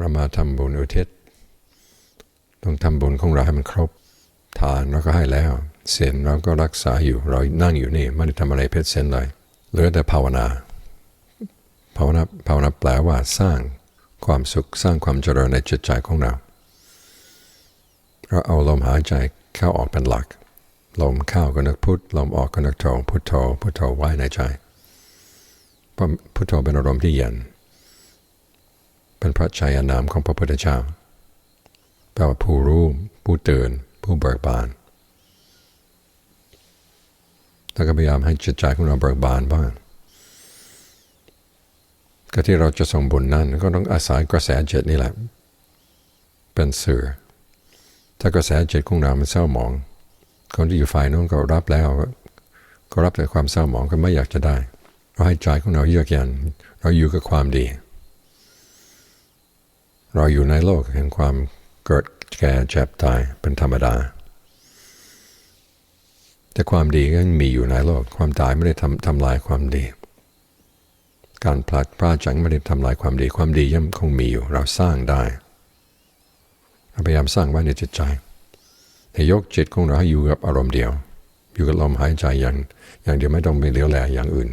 เรามาทำบุญอุทิศต้องทำบุญของเราให้มันครบทานเราก็ให้แล้วเสียนเราก็รักษาอยู่เรานั่งอยู่นี่ไม่ได้ทำอะไรเพชรเส้นเลยเหลือแต่ภาวนาภาวนาภาวนาแปลว่าสร้างความสุขสร้างความเจริญในจิตใจของเราเราเอาลมหายใจเข้าออกเป็นหลัก ลมเข้าก็นึกพุทลมออกก็นึกโทพุทโธพุทโธไว้ในใจพุทโธเป็นอารมณ์ที่เย็น เป็นพระชัยนามของพระพุทธเจ้าแปลว่าผู้รู้ ผู้ตื่น ผู้เบิกบานแล้วก็พยายามให้จิตใจของเราเบิกบานบ้างก็ที่เราจะส่งบุญนั้นก็ต้องอาศัยกระแสจิตนี่แหละ เป็นสื่อ ถ้ากระแสจิตของเรามันเศร้าหมอง คนที่อยู่ฝ่ายนู้นก็รับแล้ว ก็รับแต่ความเศร้าหมองก็ไม่อยากจะได้ เราให้ใจของเราเยือกเย็นเราอยู่กับความดี เราอยู่ในโลกแห่งความเกิดแก่เจ็บตายเป็นธรรมดา แต่ความดีก็มีอยู่ในโลก ความตายไม่ได้ทำทำลายความดี การพลัดพรากจากไม่ได้ทำลายความดี ความดีย่อมคงมีอยู่ เราสร้างได้พยายามสร้างไว้ในจิตใจให้ยกจิตของเราให้อยู่กับอารมณ์เดียว อยู่กับลมหายใจอย่างอย่างเดียวไม่ต้องไปเลี้ยวแลอย่างอื่น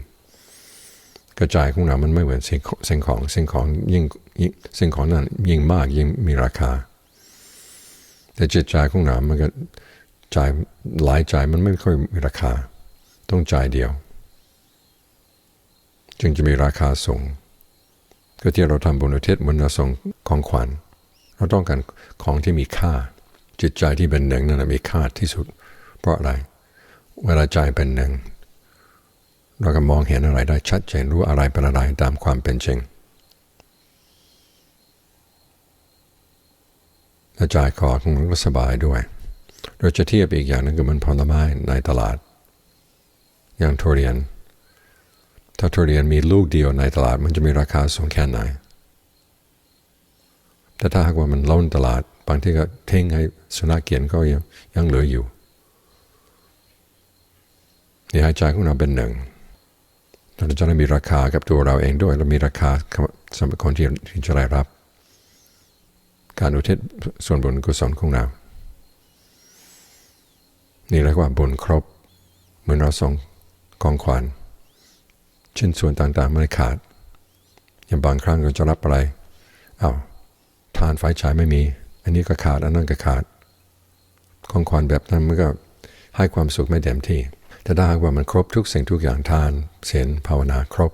กระจายของเรา มันไม่เหมือนสิ่งสิ่งของสิ่งของยิ่งยิ่งสิ่งของนั้นยิ่งมากยิ่งมีราคา แต่จิตใจของเรา มันก็จ่ายหลายจ่ายมันไม่ค่อยมีราคา ต้องจ่ายเดียว จึงจะมีราคาสูงก็ที่เราทำบุญอุทิศเหมือนเราส่งของขวัญ เราต้องการของที่มีค่า จิตใจที่เป็นหนึ่งนั่นแหละมีค่าที่สุด เพราะอะไร เวลาใจเป็นหนึ่ง เราก็มองเห็นอะไรได้ชัดเจนรู้อะไรเป็นอะไรตามความเป็นจริงและใจคอของมันก็สบายด้วย เราจะเทียบอีกอย่างนึงคือมันผลไม้ในตลาด อย่างทุเรียน ถ้าทุเรียนมีลูกเดียวในตลาดมันจะมีราคาสูงแค่ไหน แต่ถ้าหากว่ามันล้นตลาด บางที่ก็ทิ้งให้สุนัขเกียนก็ยังยังเหลืออยู่นี่หายใจของเราเป็นหนึ่ง เราจะได้มีราคากับตัวเราเองด้วยแล้วมีราคาสำหรับคนที่ที่จะได้รับ การอุทิศส่วนบุญกุศลของเรา นี่เรียกว่าบุญครบ เหมือนเราส่งของขวัญชิ้นส่วนต่างๆไม่ขาด อย่างบางครั้งเราจะรับอะไรอา้าวทานไฟฉายไม่มี อันนี้ก็ขาด อันนั้นก็ขาด ของขวัญแบบนั้นมันก็ให้ความสุขไม่เต็มที่ แต่ถ้าหากว่ามันครบทุกสิ่งทุกอย่างทานเสียนภาวนาครบ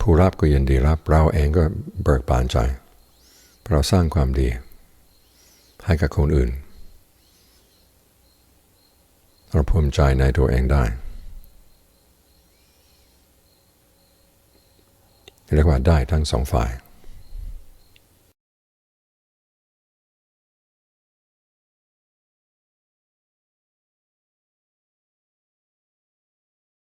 ผู้รับก็ยินดีรับ เราเองก็เบิกบานใจ เราสร้างความดี ให้กับคนอื่น เราภูมิใจในตัวเองได้เรียกว่าได้ทั้งสองฝ่าย